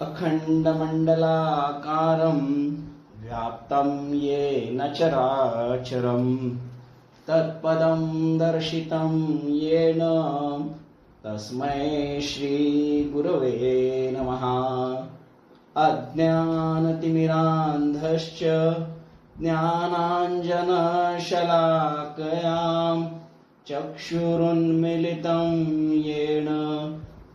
अखण्डमण्डलाकारं व्याप्तं येन चराचरं तत्पदं दर्शितं येन। तस्मै श्रीगुरवे नमः। अज्ञानतिमिरान्धश्च ज्ञानाञ्जनशलाकयां चक्षुरुन्मिलितं येन।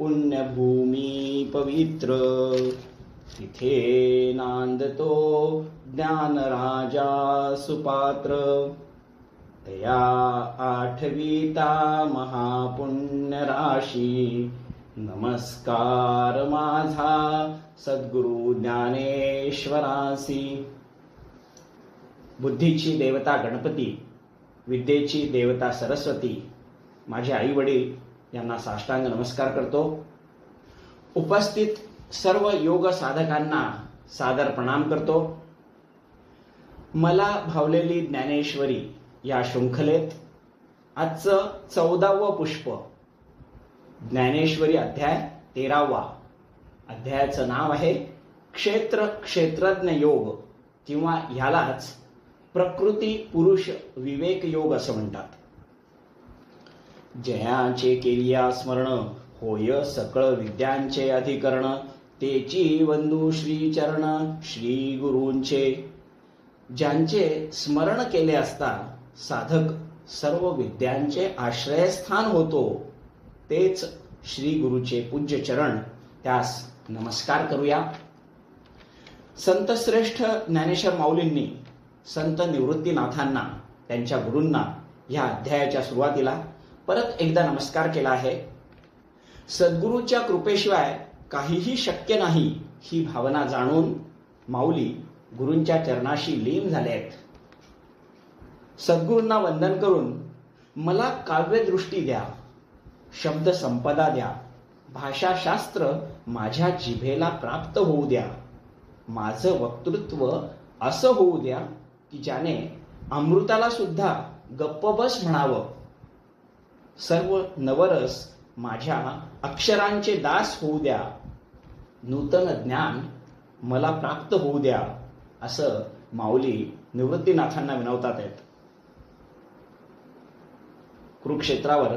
पुण्यभूमी पवित्र। तिथे नांदतो ज्ञानराजा सुपात्र। तया आठवीता महापुण्यराशी। नमस्कार माझा सद्गुरु ज्ञानेश्वरासी। बुद्धीची देवता गणपती विद्येची देवता सरस्वती माझे आई वडील यांना साष्टांग नमस्कार करतो. उपस्थित सर्व योग साधकांना सादर प्रणाम करतो. मला भावलेली ज्ञानेश्वरी या शृंखलेत आजचं चौदावं पुष्प ज्ञानेश्वरी अध्याय तेरावा. अध्यायाचं नाव आहे क्षेत्र क्षेत्रज्ञ योग किंवा ह्यालाच प्रकृती पुरुष विवेक योग असं म्हणतात. जयाचे केलिया स्मरण होय सकळ विद्यांचे अधिकरण तेची बंधू श्री चरण श्री गुरूंचे. ज्यांचे स्मरण केले असता साधक सर्व विद्यांचे आश्रयस्थान होतो तेच श्री गुरुचे पूज्य चरण त्यास नमस्कार करूया. संत श्रेष्ठ ज्ञानेश्वर माऊलींनी संत निवृत्तीनाथांना त्यांच्या गुरूंना या अध्यायाच्या सुरुवातीला परत एकदा नमस्कार केला आहे. सद्गुरूच्या कृपेशिवाय काहीही शक्य नाही ही भावना जाणून माऊली गुरूंच्या चरणाशी लीन झाले आहेत. सद्गुरूंना वंदन करून मला काव्यदृष्टी द्या शब्द संपदा द्या भाषाशास्त्र माझ्या जिभेला प्राप्त होऊ द्या माझं वक्तृत्व असं होऊ द्या की ज्याने अमृताला सुद्धा गप्प बस म्हणावं. सर्व नवरस माझ्या अक्षरांचे दास होऊ द्या. नूतन ज्ञान मला प्राप्त होऊ द्या असं माऊली निवृत्तीनाथांना विनवतात आहेत. कुरुक्षेत्रावर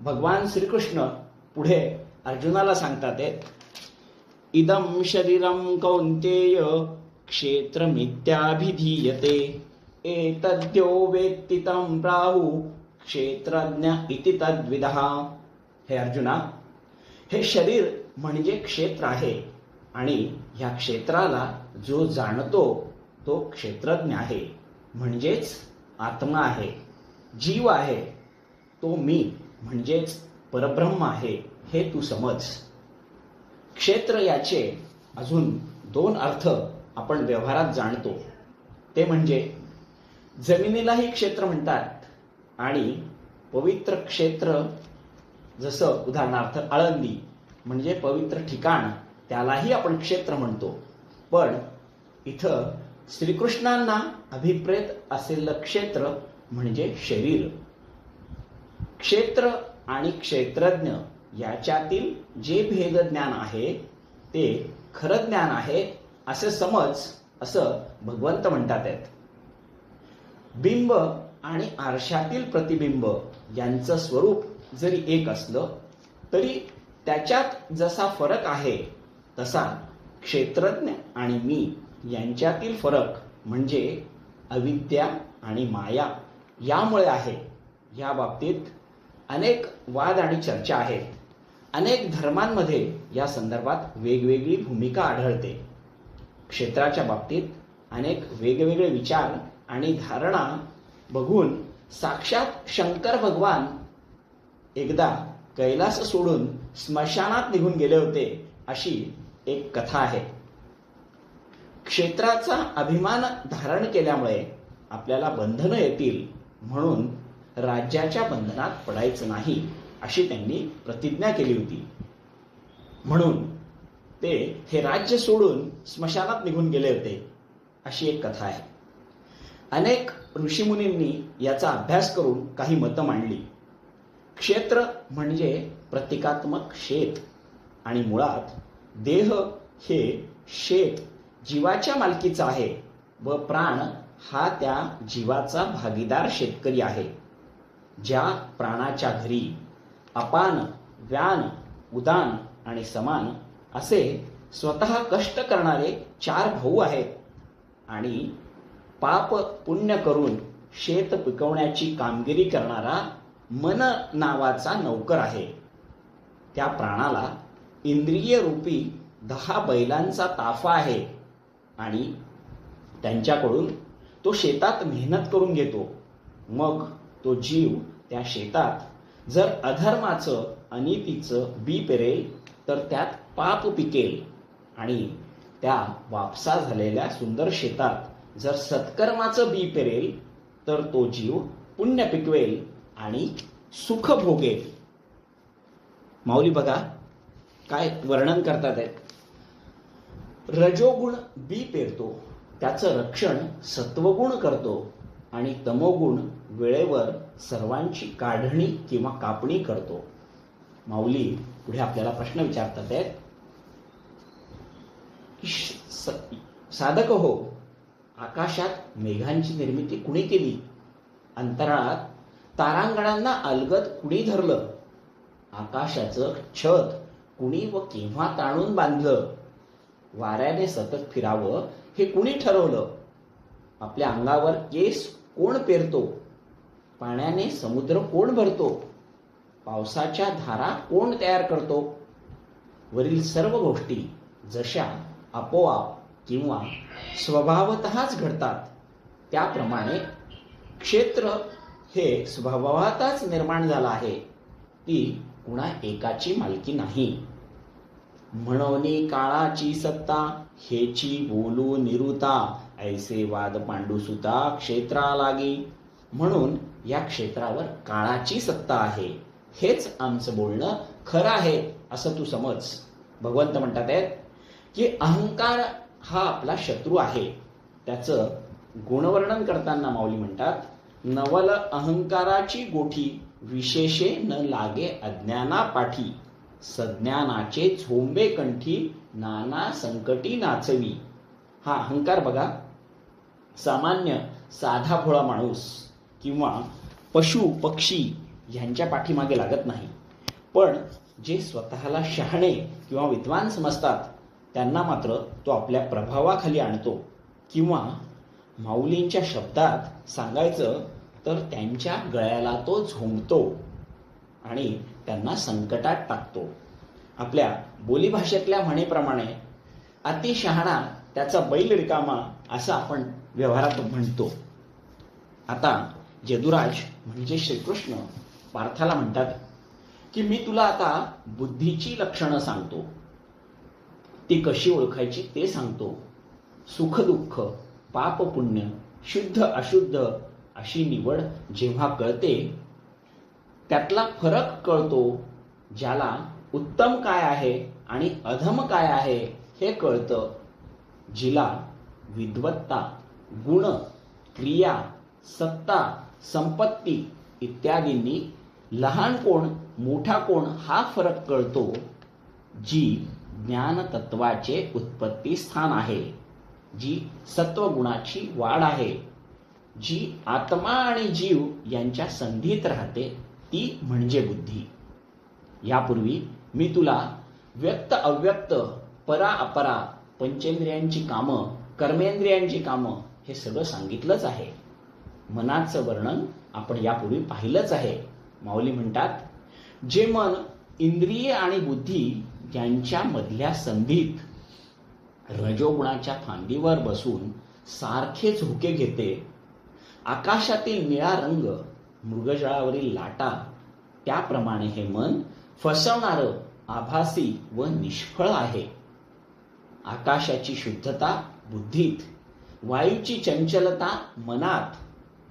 भगवान श्रीकृष्ण पुढे अर्जुनाला सांगतात आहेत इदम शरीरम कौंतेय क्षेत्रमित्याभिधीयते. एतद्यो वेत्तितं प्राहु क्षेत्रज्ञ इति तद्विदहा हे अर्जुना हे शरीर म्हणजे क्षेत्र आहे आणि ह्या क्षेत्राला जो जाणतो तो क्षेत्रज्ञ आहे म्हणजेच आत्मा आहे जीव आहे तो मी म्हणजेच परब्रह्म आहे हे तू समज. क्षेत्र याचे अजून दोन अर्थ आपण व्यवहारात जाणतो. ते म्हणजे जमिनीलाही क्षेत्र म्हणतात आणि पवित्र क्षेत्र जसं उदाहरणार्थ आळंदी म्हणजे पवित्र ठिकाण त्यालाही आपण क्षेत्र म्हणतो. पण इथं श्रीकृष्णांना अभिप्रेत असलेलं क्षेत्र म्हणजे शरीर. क्षेत्र आणि क्षेत्रज्ञ याच्यातील जे भेद ज्ञान आहे ते खरं ज्ञान आहे असे समज असं भगवंत म्हणतात आहेत. बिंब आणि आरशातील प्रतिबिंब यांचं स्वरूप जरी एक असलं तरी त्याच्यात जसा फरक आहे तसा क्षेत्रज्ञ आणि मी यांच्यातील फरक म्हणजे अविद्या आणि माया यामुळे आहे. या बाबतीत अनेक वाद आणि चर्चा आहेत. अनेक धर्मांमध्ये या संदर्भात वेगवेगळी भूमिका आढळते. क्षेत्राच्या बाबतीत अनेक वेगवेगळे विचार आणि धारणा बघून साक्षात शंकर भगवान एकदा कैलास सोडून स्मशानात निघून गेले होते अशी एक कथा आहे. क्षेत्राचा अभिमान धारण केल्यामुळे आपल्याला बंधनं येतील म्हणून राज्याच्या बंधनात पडायचं नाही अशी त्यांनी प्रतिज्ञा केली होती. म्हणून ते हे राज्य सोडून स्मशानात निघून गेले होते अशी एक कथा आहे. अनेक ऋषीमुनींनी याचा अभ्यास करून काही मतं मांडली. क्षेत्र म्हणजे प्रतिकात्मक शेत आणि मुळात देह हे शेत जीवाच्या मालकीचं आहे व प्राण हा त्या जीवाचा भागीदार शेतकरी आहे. ज्या प्राणाच्या घरी अपान व्यान उदान आणि समान असे स्वतः कष्ट करणारे चार भाऊ आहेत आणि पाप पुण्य करून शेत पिकवण्याची कामगिरी करणारा मन नावाचा नौकर आहे. त्या प्राणाला इंद्रिय रूपी दहा बैलांचा ताफा आहे आणि त्यांच्याकडून तो शेतात मेहनत करून घेतो. मग तो जीव त्या शेतात जर अधर्माचं अनितीचं बी पेरेल तर त्यात पाप पिकेल आणि त्या वापसा झालेल्या सुंदर शेतात जर सत्कर्माचं बी पेरेल तर तो जीव पुण्य पिकवेल आणि सुख भोगेल. माऊली बघा काय वर्णन करतात आहेत रजोगुण बी पेरतो त्याचं रक्षण सत्वगुण करतो आणि तमोगुण वेळेवर सर्वांची काढणी किंवा कापणी करतो. माऊली पुढे आपल्याला प्रश्न विचारतात आहेत. स- साधक हो आकाशात मेघांची निर्मिती कुणी केली? अंतराळात तारांगणांना अलगद कुणी धरलं? आकाशाचं छत कुणी व केव्हा ताणून बांधलं? वाऱ्याने सतत फिरावं हे कुणी ठरवलं? आपल्या अंगावर केस कोण पेरतो? पाण्याने समुद्र कोण भरतो? पावसाच्या धारा कोण तयार करतो? वरील सर्व गोष्टी जशा आपोआप किंवा स्वभावतःच घडतात. त्याप्रमाणे क्षेत्र हे स्वभावातच निर्माण झालं आहे. ती कुणा एकाची मालकी नाही. म्हणून काळाची सत्ता हेची बोलू निरुता ऐसे वाद पांडुसुता क्षेत्रा लागी म्हणून या क्षेत्रावर काळाची सत्ता आहे. हेच आमचं बोलणं खरं आहे असं तू समज. भगवंत म्हणतात आहेत की अहंकार हा आपला शत्रू आहे. त्याचं गुणवर्णन करताना माऊली म्हणतात नवल अहंकाराची गोठी विशेषे न लागे अज्ञाना पाठी सज्ञानाचे झोंबे कंठी नाना संकटी नाचवी. हा अहंकार बघा. सामान्य साधा भोळा माणूस किंवा पशु पक्षी यांच्या पाठीमागे लागत नाही. पण जे स्वतःला शहाणे किंवा विद्वान समजतात त्यांना मात्र तो आपल्या प्रभावाखाली आणतो. किंवा माऊलींच्या शब्दात सांगायचं तर त्यांच्या गळ्याला तो झोंबतो आणि त्यांना संकटात टाकतो. आपल्या बोलीभाषेतल्या म्हणीप्रमाणे अतिशहाणा त्याचा बैल रिकामा असं आपण व्यवहारात म्हणतो. आता यदुराज म्हणजे श्रीकृष्ण पार्थाला म्हणतात की मी तुला आता बुद्धीची लक्षणं सांगतो. ती कशी ओळखायची ते सांगतो. सुख दुःख पाप पुण्य शुद्ध अशुद्ध अशी निवड जेव्हा कळते त्यातला फरक कळतो ज्याला उत्तम काय आहे आणि अधम काय आहे हे कळतं जिला विद्वत्ता गुण क्रिया सत्ता संपत्ती इत्यादींनी लहान कोण मोठा कोण हा फरक कळतो जी ज्ञानतत्वाचे उत्पत्ती स्थान आहे जी सत्वगुणाची वाढ आहे. जी आत्मा आणि जीव यांच्या संधीत राहते ती म्हणजे बुद्धी. यापूर्वी मी तुला व्यक्त अव्यक्त परा अपरा पंचेंद्रियांची कामं कर्मेंद्रियांची कामं हे सगळं सांगितलंच आहे. मनाचं वर्णन आपण यापूर्वी पाहिलंच आहे. माऊली म्हणतात जे मन इंद्रिय आणि बुद्धी त्यांच्या मधल्या संधीत रजोगुणाच्या फांदीवर बसून सारखे झोके घेते. आकाशातील निळा रंग मृगजळावरील लाटा त्याप्रमाणे हे मन फसवणारं आभासी व निष्फळ आहे. आकाशाची शुद्धता बुद्धीत वायूची चंचलता मनात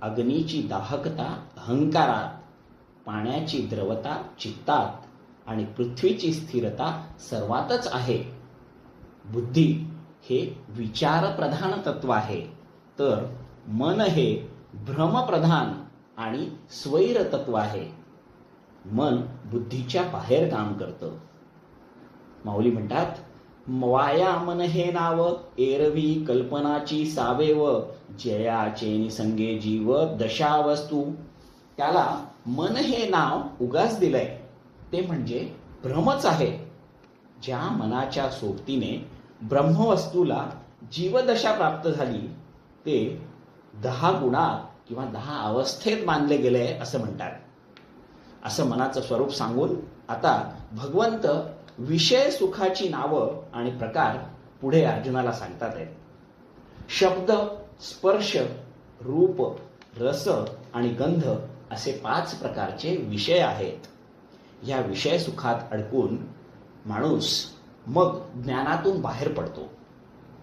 अग्नीची दाहकता अहंकारात पाण्याची द्रवता चित्तात आणि पृथ्वीची स्थिरता सर्वातच आहे. बुद्धी हे विचारप्रधान तत्व आहे. तर मन हे भ्रमप्रधान आणि स्वैर तत्व आहे. मन बुद्धीच्या बाहेर काम करतं. माऊली म्हणतात वाया मन हे नाव एरवी कल्पनाची सावेव जयाचे निसंगे जीव दशा वस्तू त्याला मन हे नाव उगाच दिलंय. ते म्हणजे भ्रमच आहे. ज्या मनाच्या सोबतीने ब्रह्मवस्तूला जीवदशा प्राप्त झाली ते दहा गुणात किंवा दहा अवस्थेत मानले गेले असं म्हणतात. असं मनाचं स्वरूप सांगून आता भगवंत विषय सुखाची नावं आणि प्रकार पुढे अर्जुनाला सांगतात आहेत. शब्द स्पर्श रूप रस आणि गंध असे पाच प्रकारचे विषय आहेत. या विषय सुखात अडकून माणूस मग ज्ञानातून बाहेर पडतो.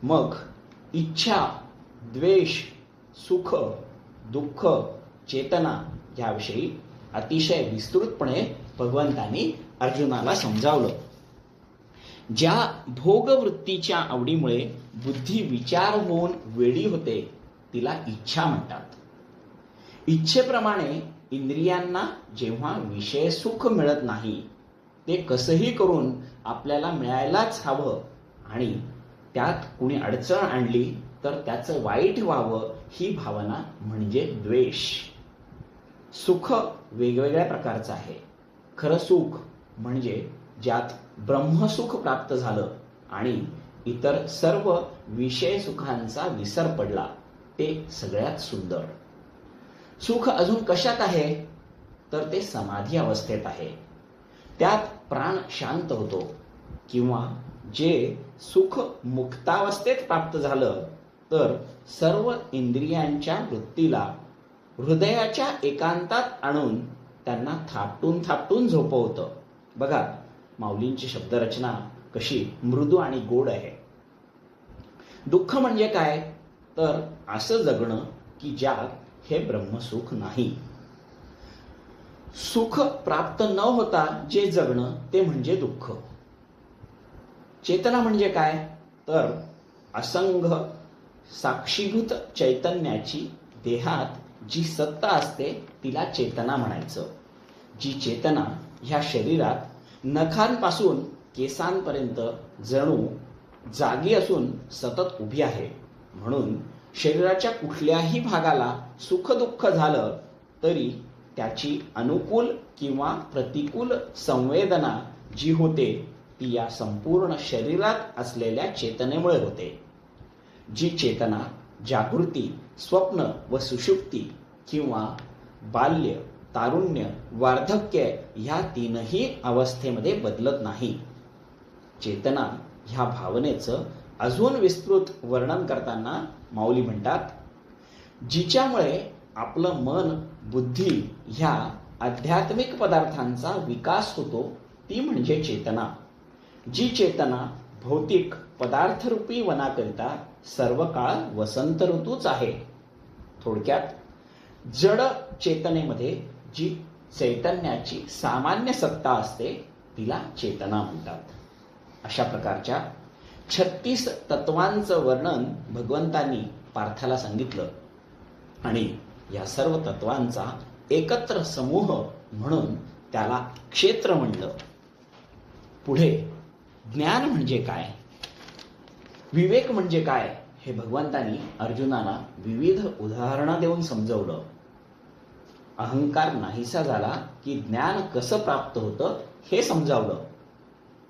मग इच्छा द्वेष सुख दुःख चेतना याविषयी अतिशय विस्तृतपणे भगवंतांनी अर्जुनाला समजावलं. ज्या भोगवृत्तीच्या आवडीमुळे बुद्धी विचार होऊन वेडी होते तिला इच्छा म्हणतात. इच्छेप्रमाणे इंद्रियांना जेव्हा विषय सुख मिळत नाही ते कसंही करून आपल्याला मिळायलाच हवं आणि त्यात कुणी अडचण आणली तर त्याचं वाईट व्हावं ही भावना म्हणजे द्वेष. सुख वेगवेगळ्या प्रकारचं आहे. खरं सुख म्हणजे ज्यात ब्रह्मसुख प्राप्त झालं आणि इतर सर्व विषय सुखांचा विसर पडला ते सगळ्यात सुंदर. सुख अजून कशात आहे? तर ते समाधी अवस्थेत आहे. त्यात प्राण शांत होतो. किंवा जे सुख मुक्तावस्थेत प्राप्त झालं तर सर्व इंद्रियांच्या वृत्तीला हृदयाच्या एकांतात आणून त्यांना थापटून थापटून झोपवतं. बघा माऊलींची शब्दरचना कशी मृदू आणि गोड आहे. दुःख म्हणजे काय? तर असं जगणं की ज्यात हे ब्रह्मसुख नाही. सुख प्राप्त न होता जे जगणं ते म्हणजे दुःख. चेतना म्हणजे काय? तर असंघ साक्षीभूत चैतन्याची देहात जी सत्ता असते तिला चेतना म्हणायचं. जी चेतना ह्या शरीरात नखांपासून केसांपर्यंत जणू जागी असून सतत उभी आहे. म्हणून शरीराच्या कुठल्याही भागाला सुखदुःख झालं तरी त्याची अनुकूल किंवा प्रतिकूल संवेदना जी होते ती या संपूर्ण शरीरात असलेल्या चेतनेमुळे होते. जी चेतना जागृती स्वप्न व सुषुप्ती किंवा बाल्य तारुण्य वार्धक्य ह्या तीनही अवस्थेमध्ये बदलत नाही. चेतना ह्या भावनेचं अजून विस्तृत वर्णन करताना माऊली म्हणतात जिच्यामुळे आपलं मन बुद्धी ह्या आध्यात्मिक पदार्थांचा विकास होतो ती म्हणजे चेतना. जी चेतना भौतिक पदार्थरूपी वनाकरिता सर्व काळ वसंत ऋतूच आहे. थोडक्यात जड चेतनेमध्ये जी चैतन्याची सामान्य सत्ता असते तिला चेतना म्हणतात. अशा प्रकारच्या छत्तीस तत्वांचं वर्णन भगवंतांनी पार्थाला सांगितलं. आणि या सर्व तत्वांचा एकत्र समूह म्हणून त्याला क्षेत्र म्हणलं. पुढे ज्ञान म्हणजे काय? विवेक म्हणजे काय? हे भगवंतांनी अर्जुनाला विविध उदाहरणं देऊन समजवलं. अहंकार नाहीसा झाला की ज्ञान कसं प्राप्त होतं हे समजावलं.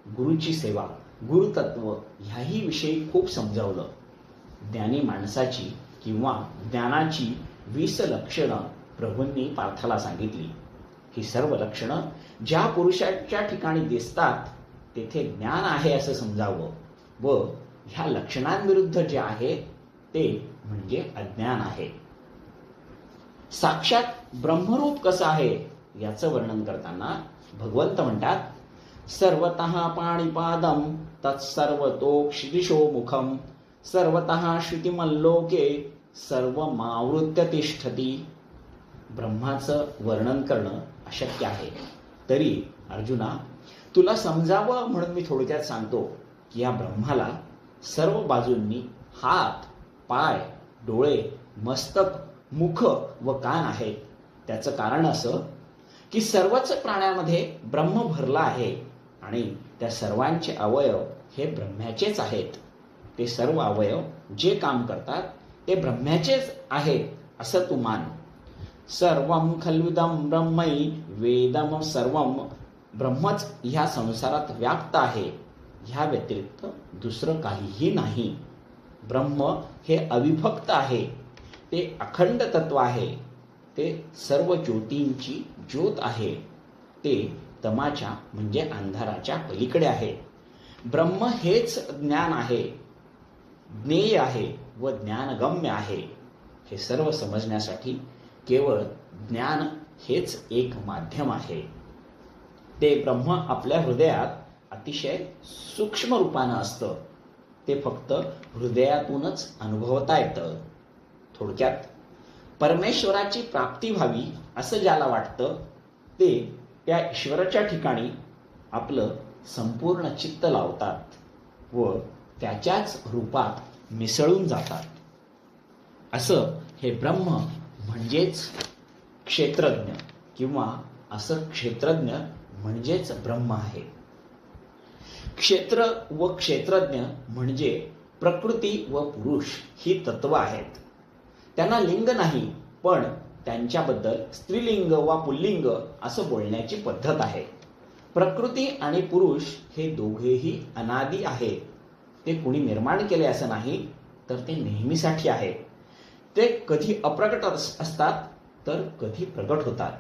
गुरुची सेवा गुरुतत्व ह्याही विषयी खूप समजावलं. ज्ञानी माणसाची किंवा ज्ञानाची वीस लक्षणं प्रभूंनी पार्थाला सांगितली. ही सर्व लक्षणं ज्या पुरुषाच्या ठिकाणी दिसतात तेथे ज्ञान आहे असं समजावं व ह्या लक्षणांविरुद्ध जे आहे ते म्हणजे अज्ञान आहे. साक्षात ब्रह्मरूप कसं आहे याचं वर्णन करताना भगवंत म्हणतात सर्वत पाणीपादम तत्सर्वतोक्षिदिशो मुखम सर्वतः श्रुतिमल्लोके सर्व मावृत्य तिष्ठती ब्रह्माचं वर्णन करणं अशक्य आहे. तरी अर्जुना तुला समजावं म्हणून मी थोडक्यात सांगतो की या ब्रह्माला सर्व बाजूंनी हात पाय डोळे मस्तक मुख व कान आहेत. त्याचं कारण असं की सर्वच प्राण्यामध्ये ब्रह्म भरला आहे आणि त्या सर्वांचे अवयव हे ब्रह्म्याचेच आहेत. ते सर्व अवयव जे काम करतात ते ब्रह्म्याचेच आहेत असं तू मान. सर्व खलविदम ब्रह्मई वेदम सर्व ब्रह्मच ह्या संसारात व्याप्त आहे. ह्या व्यतिरिक्त दुसरं काहीही नाही. ब्रह्म हे अविभक्त आहे. ते अखंड तत्व आहे. ते सर्व ज्योतींची ज्योत आहे. ते तमाच्या म्हणजे अंधाराच्या पलीकडे आहे. ब्रह्म हेच ज्ञान आहे. ज्ञेय आहे व ज्ञानगम्य आहे. हे सर्व समजण्यासाठी केवळ ज्ञान हेच एक माध्यम आहे. ते ब्रह्म आपल्या हृदयात अतिशय सूक्ष्म रूपानं असतं. ते फक्त हृदयातूनच अनुभवता येतं. थोडक्यात परमेश्वराची प्राप्ती व्हावी असं ज्याला वाटतं ते त्या ईश्वराच्या ठिकाणी आपलं संपूर्ण चित्त लावतात व त्याच्याच रूपात मिसळून जातात. असं हे ब्रह्म म्हणजेच क्षेत्रज्ञ किंवा असं क्षेत्रज्ञ म्हणजेच ब्रह्म आहे. क्षेत्र व क्षेत्रज्ञ म्हणजे प्रकृती व पुरुष ही तत्व आहेत. त्यांना लिंग नाही पण त्यांच्याबद्दल स्त्रीलिंग वा पुल्लिंग असं बोलण्याची पद्धत आहे. प्रकृती आणि पुरुष हे दोघेही अनादी आहेत ते कुणी निर्माण केले असं नाही तर ते नेहमीसाठी आहे. ते कधी अप्रकट अस- असतात तर कधी प्रगट होतात.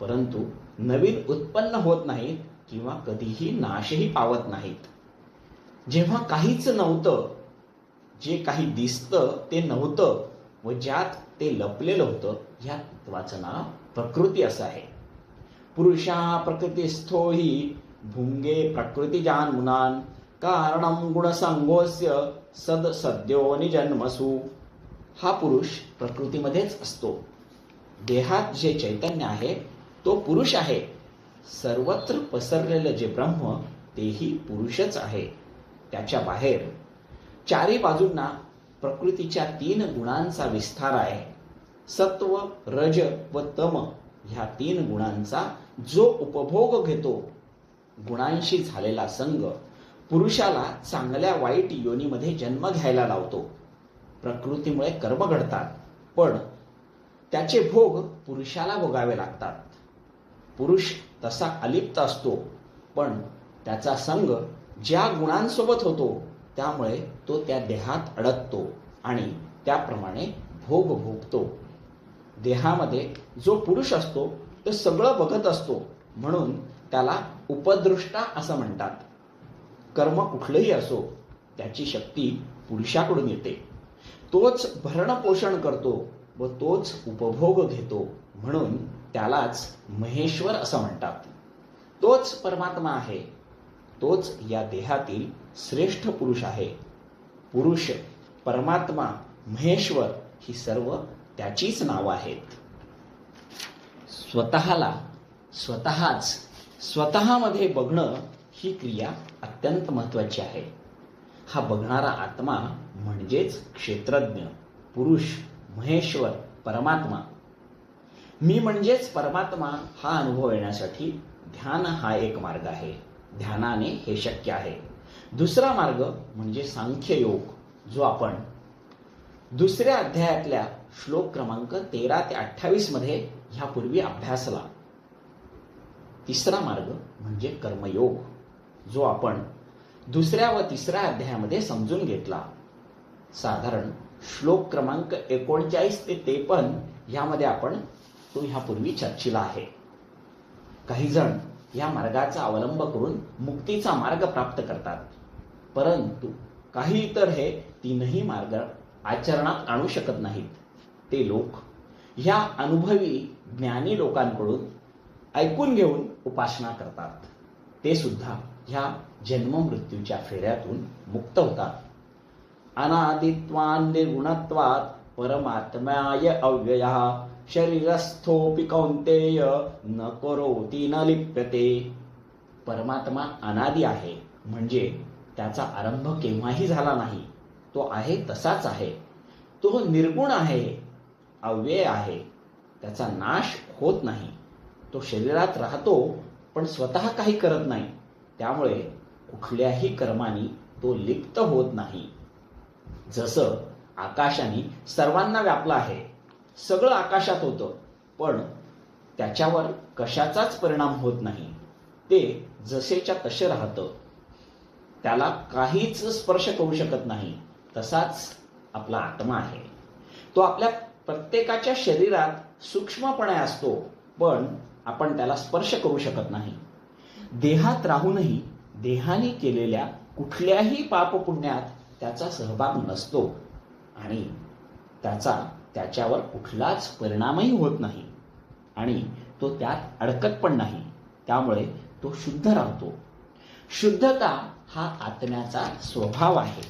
परंतु नवीन उत्पन्न होत नाहीत किंवा कधीही नाशही पावत नाहीत. जेव्हा काहीच नव्हतं जे काही दिसतं ते नव्हतं व ज्यात ते लपलेलं होतं. ह्या तत्वाचं नाव प्रकृती असं आहे. पुरुषा प्रकृतीस्थो ही भुंगे प्रकृतीजान मुनान. कारण गुणसंगोस्य सद सद्यो जन्मसु हा पुरुष प्रकृतीमध्येच असतो. देहात जे चैतन्य आहे तो पुरुष आहे. सर्वत्र पसरलेलं जे ब्रह्म तेही पुरुषच आहे. त्याच्या बाहेर. चारी बाजूंना प्रकृतीच्या तीन गुणांचा विस्तार आहे. सत्व रज व तम ह्या तीन गुणांचा जो उपभोग घेतो गुणांशी झालेला संग पुरुषाला चांगल्या वाईट योनीमध्ये जन्म घ्यायला लावतो. प्रकृतीमुळे कर्म घडतात पण त्याचे भोग पुरुषाला भोगावे लागतात. पुरुष तसा अलिप्त असतो पण त्याचा संग ज्या गुणांसोबत होतो त्यामुळे तो त्या देहात अडकतो आणि त्याप्रमाणे भोग भोगतो. देहामध्ये जो पुरुष असतो तो सगळं बघत असतो. म्हणून त्याला उपदृष्टा असं म्हणतात. कर्म कुठलंही असो त्याची शक्ती पुरुषाकडून येते. तोच भरणपोषण करतो व तोच उपभोग घेतो. म्हणून त्यालाच महेश्वर असं म्हणतात. तोच परमात्मा आहे. तोच या देहातील श्रेष्ठ पुरुष आहे. पुरुष परमात्मा महेश्वर ही सर्व त्याचीच नावं आहेत. स्वतःला स्वतःच स्वतःमध्ये बघणं ही क्रिया अत्यंत महत्वाची आहे. हा बघणारा आत्मा म्हणजेच क्षेत्रज्ञ पुरुष महेश्वर परमात्मा. मी म्हणजेच परमात्मा हा अनुभव येण्यासाठी ध्यान हा एक मार्ग आहे. ध्यानाने हे शक्य आहे. दुसरा मार्ग म्हणजे सांख्य योग जो आपण दुसऱ्या अध्यायातल्या श्लोक क्रमांक तेरा ते अठ्ठावीसमध्ये ह्यापूर्वी अभ्यासला. तिसरा मार्ग म्हणजे कर्मयोग जो आपण दुसऱ्या व तिसऱ्या अध्यायामध्ये समजून घेतला. साधारण श्लोक क्रमांक एकोणचाळीस ते त्रेपन्न यामध्ये आपण तो ह्यापूर्वी चर्चिला आहे. काही जण या मार्गाचा अवलंब करून मुक्तीचा मार्ग प्राप्त करतात. परंतु काही इतर हे तीनही मार्ग आचरणात आणू शकत नाहीत. ते लोक ह्या अनुभवी ज्ञानी लोकांकडून ऐकून घेऊन उपासना करतात. ते सुद्धा ह्या जन्ममृत्यूच्या फेऱ्यातून मुक्त होतात. अनादित्वान निर्गुणत्वात परमात्म्याय अव्ययः शरीरस्थोपि कौंतेय न करोती न लिप्यते. परमात्मा अनादी आहे म्हणजे त्याचा आरंभ केव्हाही झाला नाही. तो आहे तसाच आहे. तो निर्गुण आहे अव्यय आहे. त्याचा नाश होत नाही. तो शरीरात राहतो पण स्वतः काही करत नाही. त्यामुळे कुठल्याही कर्मानी तो लिप्त होत नाही. जसं आकाशाने सर्वांना व्यापलं आहे सगळं आकाशात होतं पण त्याच्यावर कशाचाच परिणाम होत नाही. ते जसेच्या तसे राहतं. त्याला काहीच स्पर्श करू शकत नाही. तसाच आपला आत्मा आहे. तो आपल्या प्रत्येकाच्या शरीरात सूक्ष्मपणे असतो पण आपण त्याला स्पर्श करू शकत नाही. देहात राहूनही देहाने केलेल्या कुठल्याही पापपुण्यात त्याचा सहभाग नसतो आणि त्याचा त्याच्यावर कुठलाच परिणामही होत नाही आणि तो त्यात अडकत पण नाही. त्यामुळे तो शुद्ध राहतो. शुद्धता हा आत्म्याचा स्वभाव आहे.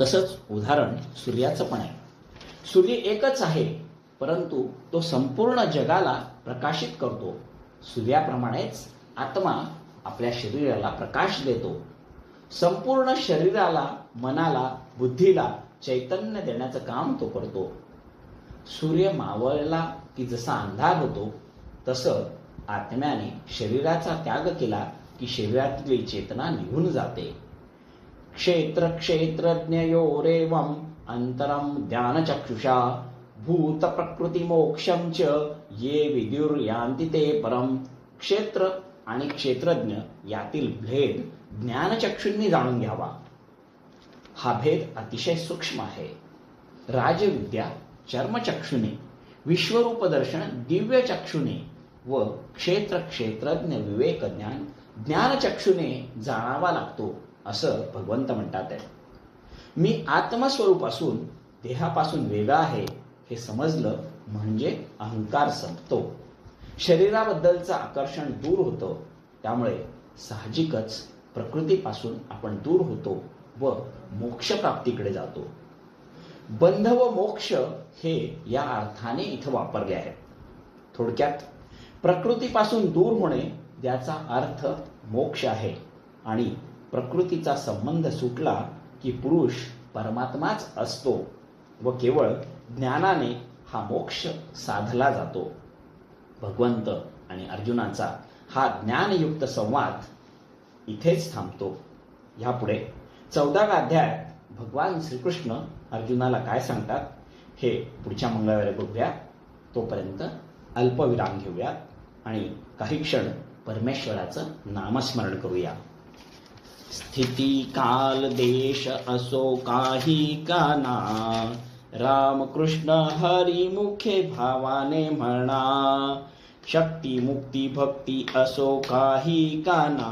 तसंच उदाहरण सूर्याचं पण आहे. सूर्य एकच आहे परंतु तो संपूर्ण जगाला प्रकाशित करतो. सूर्याप्रमाणेच आत्मा आपल्या शरीराला प्रकाश देतो. संपूर्ण शरीराला मनाला बुद्धीला चैतन्य देण्याचं काम तो करतो. सूर्य मावळला की जसा अंधार होतो तसं आत्म्याने शरीराचा त्याग केला की शरीरातली चेतना निघून जाते. क्षेत्र क्षेत्रज्ञयोरेवम अंतरम ज्ञानचक्षुषा भूत प्रकृती मोक्षम च ये विदुर्यांती ते परम क्षेत्र आणि क्षेत्रज्ञ यातील भेद ज्ञानचक्षूंनी जाणून घ्यावा. हा भेद अतिशय सूक्ष्म आहे. राजविद्या चर्मचक्षुने विश्वरूपदर्शन दिव्यचक्षुने दिव्य चक्षुने व क्षेत्र क्षेत्रज्ञ विवेक ज्ञान ज्ञानचक्षुने जाणावा लागतो असं भगवंत म्हणतात आहे मी आत्मस्वरूप असून देहापासून वेगळा आहे हे समजलं म्हणजे अहंकार संपतो. शरीराबद्दलचं आकर्षण दूर होतं त्यामुळे साहजिकच प्रकृतीपासून आपण दूर होतो व मोक्षप्राप्तीकडे जातो. बंध व मोक्ष हे या अर्थाने इथं वापरले आहेत. थोडक्यात प्रकृतीपासून दूर होणे ज्याचा अर्थ मोक्ष आहे आणि प्रकृतीचा संबंध सुटला की पुरुष परमात्माच असतो व केवळ ज्ञानाने हा मोक्ष साधला जातो. भगवंत आणि अर्जुनाचा हा ज्ञानयुक्त संवाद इथेच थांबतो. ह्यापुढे चौदाव्या अध्यायात भगवान श्रीकृष्ण अर्जुनाला काय सांगतात हे पुढच्या मंगळवारी बघूया. तोपर्यंत अल्पविराम घेऊया आणि काही क्षण परमेश्वराचं नामस्मरण करूया. स्थिती काल देश असो काही काना रामकृष्ण हरी मुखे भावाने म्हणा शक्ती मुक्ती भक्ती असो काही काना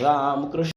रामकृष्ण